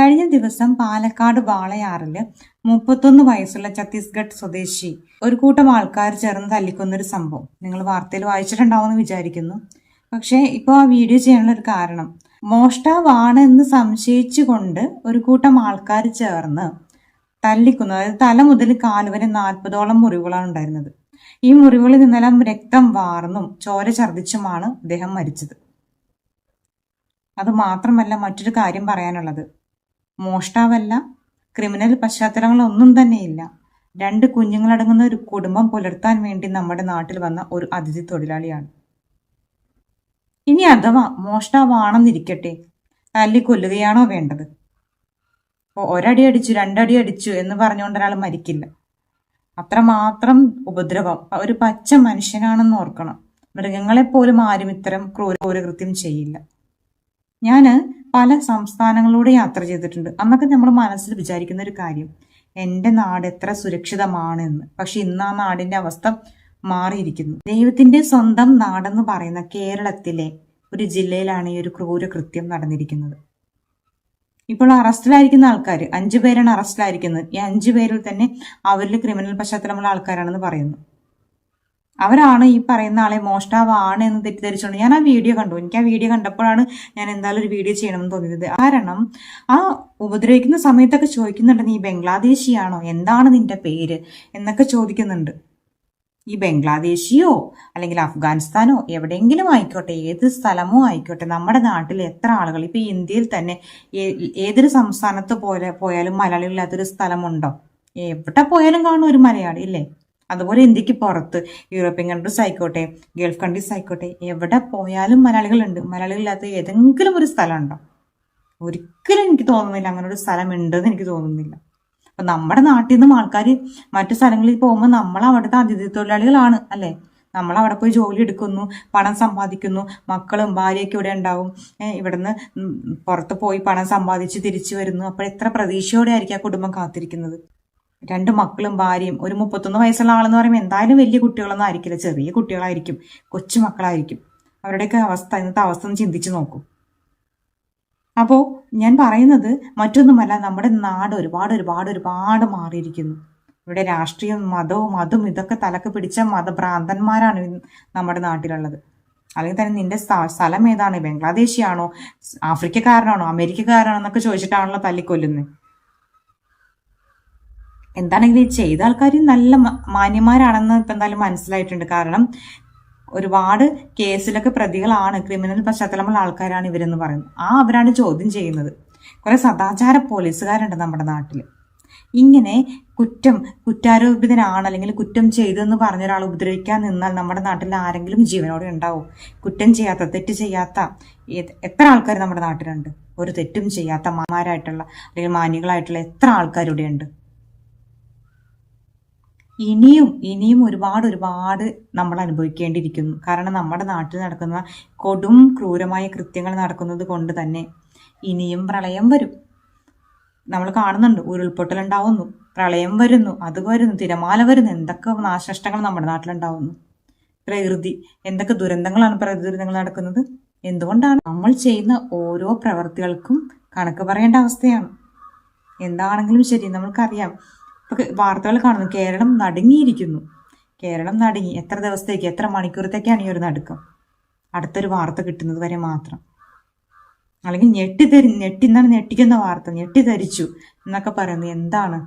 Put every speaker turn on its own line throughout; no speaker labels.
കഴിഞ്ഞ ദിവസം പാലക്കാട് വാളയാറിൽ മുപ്പത്തൊന്ന് വയസ്സുള്ള ഛത്തീസ്ഗഡ് സ്വദേശി ഒരു കൂട്ടം ആൾക്കാർ ചേർന്ന് തല്ലിക്കൊന്നൊരു സംഭവം. നിങ്ങൾ വാർത്തയിൽ വായിച്ചിട്ടുണ്ടാവുമെന്ന് വിചാരിക്കുന്നു. പക്ഷേ ഇപ്പോൾ ആ വീഡിയോ ചെയ്യാനുള്ള ഒരു കാരണം മോഷ്ടാവാണ് എന്ന് സംശയിച്ചുകൊണ്ട് ഒരു കൂട്ടം ആൾക്കാർ ചേർന്ന് തല്ലിക്കുന്നു അതായത് തല മുതൽ കാൽ വരെ നാൽപ്പതോളം മുറിവുകളാണ് ഉണ്ടായിരുന്നത്. ഈ മുറിവുകളിൽ നിന്നെല്ലാം രക്തം വാർന്നും ചോര ഛർദിച്ചുമാണ് അദ്ദേഹം മരിച്ചത്. അത് മാത്രമല്ല മറ്റൊരു കാര്യം പറയാനുള്ളത്. മോഷ്ടാവല്ല ക്രിമിനൽ പശ്ചാത്തലങ്ങളൊന്നും തന്നെയില്ല. രണ്ട് കുഞ്ഞുങ്ങളടങ്ങുന്ന ഒരു കുടുംബം പുലർത്താൻ വേണ്ടി നമ്മുടെ നാട്ടിൽ വന്ന ഒരു അതിഥി തൊഴിലാളിയാണ്. ഇനി അഥവാ മോഷ്ടാവാണെന്നിരിക്കട്ടെ തല്ലി കൊല്ലുകയാണോ വേണ്ടത്? ഇപ്പോൾ ഒരടി അടിച്ചു രണ്ടടി അടിച്ചു എന്ന് പറഞ്ഞുകൊണ്ട് ഒരാൾ മരിക്കില്ല. അത്രമാത്രം ഉപദ്രവം. ഒരു പച്ച മനുഷ്യനാണെന്ന് ഓർക്കണം. മൃഗങ്ങളെപ്പോലും ആരും ഇത്തരം ക്രൂര ക്രൂരകൃത്യം ചെയ്യില്ല. ഞാൻ പല സംസ്ഥാനങ്ങളിലൂടെ യാത്ര ചെയ്തിട്ടുണ്ട്. അന്നൊക്കെ നമ്മൾ മനസ്സിൽ വിചാരിക്കുന്ന ഒരു കാര്യം എന്റെ നാട് എത്ര സുരക്ഷിതമാണ് എന്ന് പക്ഷെ ഇന്ന് ആ നാടിന്റെ അവസ്ഥ മാറിയിരിക്കുന്നു. ദൈവത്തിന്റെ സ്വന്തം നാടെന്ന് പറയുന്ന കേരളത്തിലെ ഒരു ജില്ലയിലാണ് ഈ ഒരു ക്രൂര കൃത്യം നടന്നിരിക്കുന്നത്. ഇപ്പോൾ അറസ്റ്റിലായിരിക്കുന്ന ആൾക്കാർ അഞ്ചു പേരാണ് അറസ്റ്റിലായിരിക്കുന്നത്. ഈ അഞ്ചു പേരിൽ തന്നെ അവരിൽ ക്രിമിനൽ പശ്ചാത്തലമുള്ള ആൾക്കാരാണെന്ന് പറയുന്നു. അവരാണ് ഈ പറയുന്ന ആളെ മോഷ്ടാവാണ് എന്ന് തെറ്റിദ്ധരിച്ചുകൊണ്ട് ഞാൻ ആ വീഡിയോ കണ്ടു. എനിക്ക് ആ വീഡിയോ കണ്ടപ്പോഴാണ് ഞാൻ എന്തായാലും ഒരു വീഡിയോ ചെയ്യണമെന്ന് തോന്നിയത്. കാരണം ആ ഉപദ്രവിക്കുന്ന സമയത്തൊക്കെ ചോദിക്കുന്നുണ്ട് നീ ബംഗ്ലാദേശിയാണോ? എന്താണ് നിന്റെ പേര്? എന്നൊക്കെ ചോദിക്കുന്നുണ്ട്. ഈ ബംഗ്ലാദേശിയോ? അല്ലെങ്കിൽ അഫ്ഗാനിസ്ഥാനോ? എവിടെയെങ്കിലും ആയിക്കോട്ടെ ഏത് സ്ഥലമോ ആയിക്കോട്ടെ നമ്മുടെ നാട്ടിൽ എത്ര ആളുകൾ? ഇപ്പൊ ഇന്ത്യയിൽ തന്നെ ഏതൊരു സംസ്ഥാനത്ത് പോലെ പോയാലും മലയാളികളില്ലാത്തൊരു സ്ഥലമുണ്ടോ? എവിടെ പോയാലും കാണും ഒരു മലയാളി ഇല്ലേ? അതുപോലെ ഇന്ത്യയ്ക്ക് പുറത്ത് യൂറോപ്യൻ കൺട്രീസ് ആയിക്കോട്ടെ ഗൾഫ് കൺട്രീസ് ആയിക്കോട്ടെ എവിടെ പോയാലും മലയാളികളുണ്ട്. മലയാളികളില്ലാത്ത ഏതെങ്കിലും ഒരു സ്ഥലമുണ്ടോ? ഒരിക്കലും എനിക്ക് തോന്നുന്നില്ല അങ്ങനെ ഒരു സ്ഥലം ഉണ്ടെന്ന് എനിക്ക് തോന്നുന്നില്ല. അപ്പൊ നമ്മുടെ നാട്ടിൽ നിന്നും ആൾക്കാർ മറ്റു സ്ഥലങ്ങളിൽ പോകുമ്പോൾ നമ്മൾ അവിടുത്തെ അതിഥി തൊഴിലാളികളാണ് അല്ലേ? നമ്മൾ അവിടെ പോയി ജോലി എടുക്കുന്നു പണം സമ്പാദിക്കുന്നു മക്കളും ഭാര്യയൊക്കെ ഇവിടെ ഉണ്ടാവും. ഇവിടുന്ന് പുറത്ത് പോയി പണം സമ്പാദിച്ച് തിരിച്ചു വരുന്നു. അപ്പോൾ എത്ര പ്രതീക്ഷയോടെ ആയിരിക്കും ആ കുടുംബം കാത്തിരിക്കുന്നത്? രണ്ട് മക്കളും ഭാര്യയും ഒരു മുപ്പത്തൊന്ന് വയസ്സുള്ള ആളെന്ന് പറയുമ്പോൾ എന്തായാലും വലിയ കുട്ടികളൊന്നും ആയിരിക്കില്ല. ചെറിയ കുട്ടികളായിരിക്കും കൊച്ചുമക്കളായിരിക്കും അവരുടെയൊക്കെ അവസ്ഥ ഇന്നത്തെ അവസ്ഥ ഒന്ന് ചിന്തിച്ചു നോക്കൂ. അപ്പോൾ ഞാൻ പറയുന്നത് മറ്റൊന്നുമല്ല നമ്മുടെ നാട് ഒരുപാട് ഒരുപാട് ഒരുപാട് മാറിയിരിക്കുന്നു. ഇവിടെ രാഷ്ട്രീയം മതവും അതും ഇതൊക്കെ തലക്ക് പിടിച്ച മതഭ്രാന്തന്മാരാണ് നമ്മുടെ നാട്ടിലുള്ളത്. അല്ലെങ്കിൽ തന്നെ നിന്റെ സ്ഥ- സ്ഥലം ഏതാണ്? ബംഗ്ലാദേശിയാണോ? ആഫ്രിക്കക്കാരനാണോ? അമേരിക്കക്കാരനാണോ എന്നൊക്കെ ചോദിച്ചിട്ടാണല്ലോ തല്ലിക്കൊല്ലുന്നത് എന്താണെങ്കിലും ഈ ചെയ്ത ആൾക്കാർ നല്ല മാന്യന്മാരാണെന്ന് ഇപ്പം എന്തായാലും മനസ്സിലായിട്ടുണ്ട്. കാരണം ഒരുപാട് കേസിലൊക്കെ പ്രതികളാണ് ക്രിമിനൽ പശ്ചാത്തലമുള്ള ആൾക്കാരാണ് ഇവരെന്ന് പറയുന്നത്. ആ അവരാണ് ചോദ്യം ചെയ്യുന്നത്. കുറെ സദാചാര പോലീസുകാരുണ്ട് നമ്മുടെ നാട്ടിൽ ഇങ്ങനെ കുറ്റം കുറ്റാരോപിതനാണ് അല്ലെങ്കിൽ കുറ്റം ചെയ്തെന്ന് പറഞ്ഞ ഒരാൾ ഉപദ്രവിക്കാൻ നിന്നാൽ നമ്മുടെ നാട്ടിൽ ആരെങ്കിലും ജീവനോടെ ഉണ്ടാവും. കുറ്റം ചെയ്യാത്ത തെറ്റ് ചെയ്യാത്ത എത്ര ആൾക്കാർ നമ്മുടെ നാട്ടിലുണ്ട്? ഒരു തെറ്റും ചെയ്യാത്ത മാന്മാരായിട്ടുള്ള അല്ലെങ്കിൽ മാന്യങ്ങളായിട്ടുള്ള എത്ര ആൾക്കാർ ഇനിയും ഇനിയും ഒരുപാട് ഒരുപാട് നമ്മൾ അനുഭവിക്കേണ്ടിയിരിക്കുന്നു. കാരണം നമ്മുടെ നാട്ടിൽ നടക്കുന്ന കൊടും ക്രൂരമായ കൃത്യങ്ങൾ നടക്കുന്നത് കൊണ്ട് തന്നെ ഇനിയും പ്രളയം വരും. നമ്മൾ കാണുന്നുണ്ട് ഉരുൾപൊട്ടൽ ഉണ്ടാവുന്നു പ്രളയം വരുന്നു അത് വരുന്നു തിരമാല വരുന്നു എന്തൊക്കെ നാശനഷ്ടങ്ങൾ നമ്മുടെ നാട്ടിലുണ്ടാവുന്നു. പ്രകൃതി എന്തൊക്കെ ദുരന്തങ്ങളാണ് പ്രകൃതി ദുരന്തങ്ങൾ നടക്കുന്നത്? എന്തുകൊണ്ടാണ് നമ്മൾ ചെയ്യുന്ന ഓരോ പ്രവർത്തികൾക്കും കണക്ക് പറയേണ്ട അവസ്ഥയാണ്. എന്താണെങ്കിലും ശരി നമ്മൾക്കറിയാം. ഇപ്പൊ വാർത്തകൾ കാണുന്നു. കേരളം നടുങ്ങിയിരിക്കുന്നു. കേരളം നടുങ്ങി. എത്ര ദിവസത്തേക്ക് എത്ര മണിക്കൂറത്തേക്കാണ് ഈ ഒരു നടുക്കം? അടുത്തൊരു വാർത്ത കിട്ടുന്നത് വരെ മാത്രം. അല്ലെങ്കിൽ ഞെട്ടിത്തരി ഞെട്ടിന്നാണ് ഞെട്ടിക്കുന്ന വാർത്ത? ഞെട്ടിത്തരിച്ചു എന്നൊക്കെ പറയുന്നത് എന്താണ്?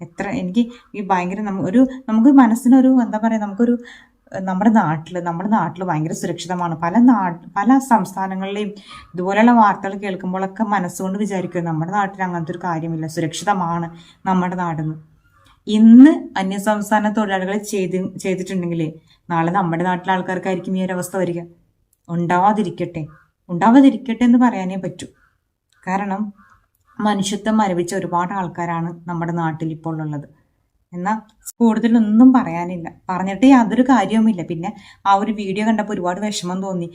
എത്ര എനിക്ക് ഈ ഭയങ്കര ഒരു നമുക്ക് മനസ്സിനൊരു എന്താ പറയുക നമുക്കൊരു നമ്മുടെ നാട്ടിൽ നമ്മുടെ നാട്ടിൽ ഭയങ്കര സുരക്ഷിതമാണ്. പല നാട് പല സംസ്ഥാനങ്ങളിലെയും ഇതുപോലെയുള്ള വാർത്തകൾ കേൾക്കുമ്പോഴൊക്കെ മനസ്സുകൊണ്ട് വിചാരിക്കുക നമ്മുടെ നാട്ടിൽ അങ്ങനത്തെ ഒരു കാര്യമില്ല. സുരക്ഷിതമാണ് നമ്മുടെ നാടെന്ന്. ഇന്ന് അന്യസംസ്ഥാന തൊഴിലാളികൾ ചെയ്ത് ചെയ്തിട്ടുണ്ടെങ്കിൽ നാളെ നമ്മുടെ നാട്ടിലെ ആൾക്കാർക്കായിരിക്കും ഈ ഒരു അവസ്ഥ വരിക. ഉണ്ടാവാതിരിക്കട്ടെ. ഉണ്ടാവാതിരിക്കട്ടെ എന്ന് പറയാനേ പറ്റൂ. കാരണം മനുഷ്യത്വം മരവിച്ച ഒരുപാട് ആൾക്കാരാണ് നമ്മുടെ നാട്ടിൽ ഇപ്പോൾ ഉള്ളത്. എന്നാൽ കൂടുതലൊന്നും പറയാനില്ല. പറഞ്ഞിട്ട് യാതൊരു കാര്യവുമില്ല. പിന്നെ ആ ഒരു വീഡിയോ കണ്ടപ്പോൾ ഒരുപാട് വിഷമം തോന്നി.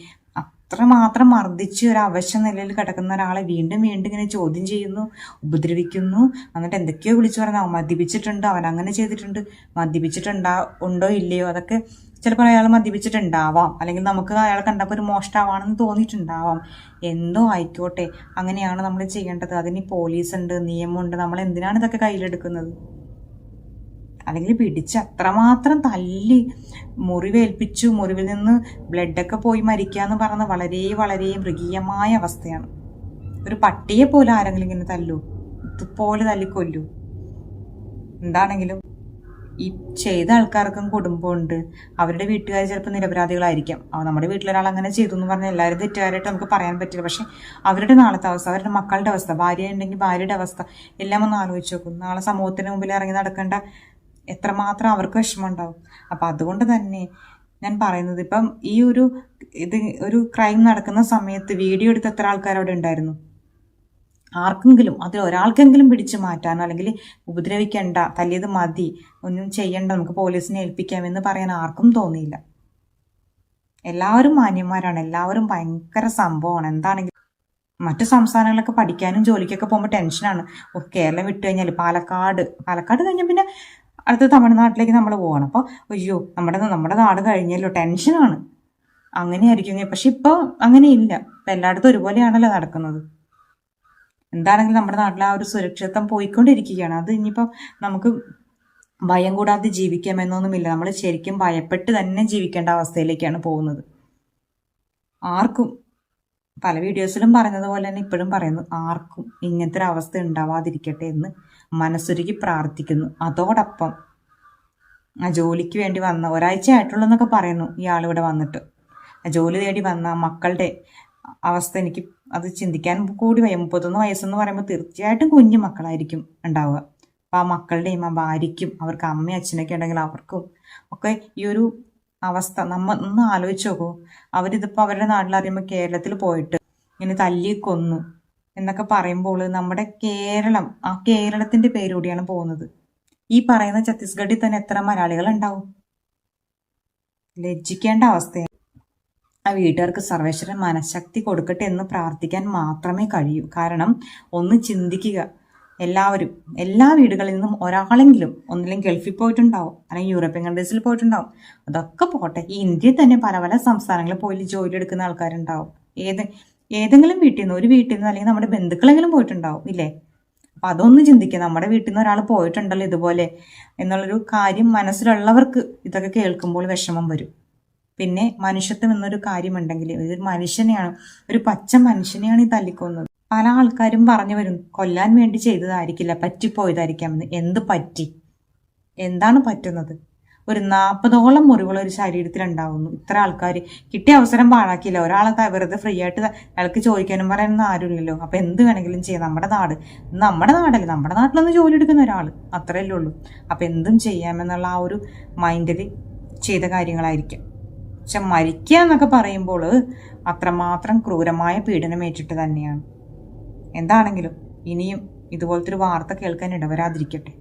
അത്രമാത്രം മർദ്ദിച്ച് ഒരു അവശ്യ നിലയിൽ കിടക്കുന്ന ഒരാളെ വീണ്ടും വീണ്ടും ഇങ്ങനെ ചോദ്യം ചെയ്യുന്നു ഉപദ്രവിക്കുന്നു എന്നിട്ട് എന്തൊക്കെയോ വിളിച്ചു പറഞ്ഞു അവൻ മദ്യപിച്ചിട്ടുണ്ട് അവൻ അങ്ങനെ ചെയ്തിട്ടുണ്ട്. മദ്യപിച്ചിട്ടുണ്ടാ ഉണ്ടോ ഇല്ലയോ അതൊക്കെ ചിലപ്പോൾ അയാൾ മദ്യപിച്ചിട്ടുണ്ടാവാം. അല്ലെങ്കിൽ നമുക്ക് അയാളെ കണ്ടപ്പോൾ ഒരു മോഷ്ടാവാണെന്ന് തോന്നിയിട്ടുണ്ടാവാം. എന്തോ ആയിക്കോട്ടെ അങ്ങനെയാണ് നമ്മൾ ചെയ്യേണ്ടത്. അതിന് പോലീസ് ഉണ്ട് നിയമമുണ്ട്. നമ്മൾ എന്തിനാണ് ഇതൊക്കെ കയ്യിലെടുക്കുന്നത്? അല്ലെങ്കിൽ പിടിച്ച് അത്രമാത്രം തല്ലി മുറിവേൽപ്പിച്ചു മുറിവിൽ നിന്ന് ബ്ലഡൊക്കെ പോയി മരിക്കുക എന്ന് പറയുന്നത് വളരെ വളരെ മൃഗീയമായ അവസ്ഥയാണ്. ഒരു പട്ടിയെ പോലെ ആരെങ്കിലും ഇങ്ങനെ തല്ലൂ? ഇതുപോലെ തല്ലിക്കൊല്ലൂ? എന്താണെങ്കിലും ഈ ചെയ്ത ആൾക്കാർക്കും കുടുംബമുണ്ട്. അവരുടെ വീട്ടുകാർ ചിലപ്പോൾ നിരപരാധികളായിരിക്കാം. നമ്മുടെ വീട്ടിലൊരാൾ അങ്ങനെ ചെയ്തു എന്ന് പറഞ്ഞാൽ എല്ലാവരും തെറ്റുകാരായിട്ട് നമുക്ക് പറയാൻ പറ്റില്ല. പക്ഷെ അവരുടെ നാളത്തെ അവസ്ഥ അവരുടെ മക്കളുടെ അവസ്ഥ ഭാര്യ ഉണ്ടെങ്കിൽ ഭാര്യയുടെ അവസ്ഥ എല്ലാം ഒന്ന് ആലോചിച്ച് നോക്കും. നാളെ സമൂഹത്തിന് മുമ്പിൽ ഇറങ്ങി നടക്കേണ്ട എത്രമാത്രം അവർക്ക് വിഷമം ഉണ്ടാവും അപ്പം അതുകൊണ്ട് തന്നെ ഞാൻ പറയുന്നത് ഇപ്പം ഈ ഒരു ഇത് ഒരു ക്രൈം നടക്കുന്ന സമയത്ത് വീഡിയോ എടുത്ത് എത്ര ആൾക്കാർ അവിടെ ഉണ്ടായിരുന്നു? ആർക്കെങ്കിലും അതിൽ ഒരാൾക്കെങ്കിലും പിടിച്ചു മാറ്റാനോ അല്ലെങ്കിൽ ഉപദ്രവിക്കേണ്ട തല്ലിയത് മതി ഒന്നും ചെയ്യണ്ട നമുക്ക് പോലീസിനെ ഏൽപ്പിക്കാമെന്ന് പറയാൻ ആർക്കും തോന്നിയില്ല. എല്ലാവരും മാന്യന്മാരാണ്. എല്ലാവരും ഭയങ്കര സംഭവമാണ്. എന്താണെങ്കിലും മറ്റു സംസ്ഥാനങ്ങളിലൊക്കെ പഠിക്കാനും ജോലിക്കൊക്കെ പോകുമ്പോൾ ടെൻഷനാണ് കേരളം വിട്ടു കഴിഞ്ഞാൽ പാലക്കാട്. പാലക്കാട് കഴിഞ്ഞാൽ പിന്നെ അടുത്ത തമിഴ്നാട്ടിലേക്ക് നമ്മൾ പോവാണ്. അപ്പോൾ അയ്യോ നമ്മുടെ നമ്മുടെ നാട് കഴിഞ്ഞല്ലോ ടെൻഷനാണ്. അങ്ങനെയായിരിക്കും പക്ഷെ ഇപ്പോൾ അങ്ങനെയില്ല. ഇപ്പം എല്ലായിടത്തും ഒരുപോലെയാണല്ലോ നടക്കുന്നത്. എന്താണെങ്കിലും നമ്മുടെ നാട്ടിൽ ആ ഒരു സുരക്ഷിതത്വം പോയിക്കൊണ്ടിരിക്കുകയാണ്. അത് ഇനിയിപ്പോൾ നമുക്ക് ഭയം കൂടാതെ ജീവിക്കാമെന്നൊന്നുമില്ല. നമ്മൾ ശരിക്കും ഭയപ്പെട്ട് തന്നെ ജീവിക്കേണ്ട അവസ്ഥയിലേക്കാണ് പോകുന്നത്. ആർക്കും പല വീഡിയോസിലും പറഞ്ഞതുപോലെ തന്നെ ഇപ്പോഴും പറയുന്നു ആർക്കും ഇങ്ങനത്തെ ഒരു അവസ്ഥ ഉണ്ടാവാതിരിക്കട്ടെ എന്ന് മനസ്സൊരുക്കി പ്രാർത്ഥിക്കുന്നു. അതോടൊപ്പം ആ ജോലിക്ക് വേണ്ടി വന്ന ഒരാഴ്ച ആയിട്ടുള്ളൂ പറയുന്നു ഇയാൾ ഇവിടെ വന്നിട്ട്. ജോലി തേടി വന്ന മക്കളുടെ അവസ്ഥ എനിക്ക് അത് ചിന്തിക്കാൻ കൂടി വയ്യ. മുപ്പത്തൊന്ന് വയസ്സെന്ന് പറയുമ്പോൾ തീർച്ചയായിട്ടും കുഞ്ഞു മക്കളായിരിക്കും ഉണ്ടാവുക. അപ്പോൾ ആ മക്കളുടെയും ആ ഭാര്യയ്ക്കും അവർക്ക് അമ്മയും അച്ഛനൊക്കെ ഉണ്ടെങ്കിൽ അവർക്കും ഒക്കെ ഈ ഒരു അവസ്ഥ. നമ്മ ഒന്ന് ആലോചിച്ച് നോക്കൂ. അവരിതിപ്പോൾ അവരുടെ നാട്ടിൽ അറിയുമ്പോൾ കേരളത്തിൽ പോയിട്ട് ഇങ്ങനെ തല്ലി കൊന്നു എന്നൊക്കെ പറയുമ്പോൾ നമ്മുടെ കേരളം ആ കേരളത്തിന്റെ പേരുകൂടിയാണ് പോകുന്നത്. ഈ പറയുന്ന ഛത്തീസ്ഗഡിൽ തന്നെ എത്ര മലയാളികൾ ഉണ്ടാവും ലജ്ജിക്കേണ്ട അവസ്ഥയാണ്. ആ വീട്ടുകാർക്ക് സർവേശ്വരൻ മനഃശക്തി കൊടുക്കട്ടെ എന്ന് പ്രാർത്ഥിക്കാൻ മാത്രമേ കഴിയൂ. കാരണം ഒന്ന് ചിന്തിക്കുക. എല്ലാവരും എല്ലാ വീടുകളിൽ നിന്നും ഒരാളെങ്കിലും ഒന്നിലും ഗൾഫിൽ പോയിട്ടുണ്ടാവും. അല്ലെങ്കിൽ യൂറോപ്യൻ കൺട്രീസിൽ പോയിട്ടുണ്ടാവും. അതൊക്കെ പോട്ടെ. ഈ ഇന്ത്യയിൽ തന്നെ പല പല സംസ്ഥാനങ്ങളിൽ പോയി ജോലി എടുക്കുന്ന ആൾക്കാരുണ്ടാവും. ഏത് ഏതെങ്കിലും വീട്ടിൽ നിന്ന് ഒരു വീട്ടിൽ നിന്ന് അല്ലെങ്കിൽ നമ്മുടെ ബന്ധുക്കളെങ്കിലും പോയിട്ടുണ്ടാവും ഇല്ലേ? അപ്പൊ അതൊന്ന് ചിന്തിക്കുക. നമ്മുടെ വീട്ടിൽ നിന്ന് ഒരാൾ പോയിട്ടുണ്ടല്ലോ ഇതുപോലെ എന്നുള്ളൊരു കാര്യം മനസ്സിലുള്ളവർക്ക് ഇതൊക്കെ കേൾക്കുമ്പോൾ വിഷമം വരും. പിന്നെ മനുഷ്യത്വം എന്നൊരു കാര്യമുണ്ടെങ്കിൽ ഒരു മനുഷ്യനെയാണ് ഒരു പച്ച മനുഷ്യനെയാണ് ഈ തല്ലിക്കൊന്നത്. പല ആൾക്കാരും പറഞ്ഞു വരും കൊല്ലാൻ വേണ്ടി ചെയ്തതായിരിക്കില്ല പറ്റിപ്പോയതായിരിക്കാമെന്ന്. എന്ത് പറ്റി? എന്താണ് പറ്റുന്നത്? ഒരു നാൽപ്പതോളം മുറിവുകൾ ഒരു ശരീരത്തിൽ ഉണ്ടാവുന്നു ഇത്ര ആൾക്കാർ കിട്ടിയ അവസരം പാഴാക്കിയില്ല. ഒരാളെ വെറുതെ ഫ്രീ ആയിട്ട് അയാൾക്ക് ചോദിക്കാനും പറയാനൊന്നും ആരുമില്ലല്ലോ. അപ്പൊ എന്ത് വേണമെങ്കിലും ചെയ്യാം. നമ്മുടെ നാട് നമ്മുടെ നാടല്ലേ. നമ്മുടെ നാട്ടിലൊന്നും ജോലി എടുക്കുന്ന ഒരാൾ. അത്രയല്ലേ ഉള്ളൂ. അപ്പൊ എന്തും ചെയ്യാമെന്നുള്ള ആ ഒരു മൈൻഡിൽ ചെയ്ത കാര്യങ്ങളായിരിക്കും. പക്ഷെ മരിക്കുക എന്നൊക്കെ പറയുമ്പോൾ അത്രമാത്രം ക്രൂരമായ പീഡനമേറ്റിട്ട് തന്നെയാണ്. എന്താണെങ്കിലും ഇനിയും ഇതുപോലത്തെ ഒരു വാർത്ത കേൾക്കാൻ ഇടവരാതിരിക്കട്ടെ.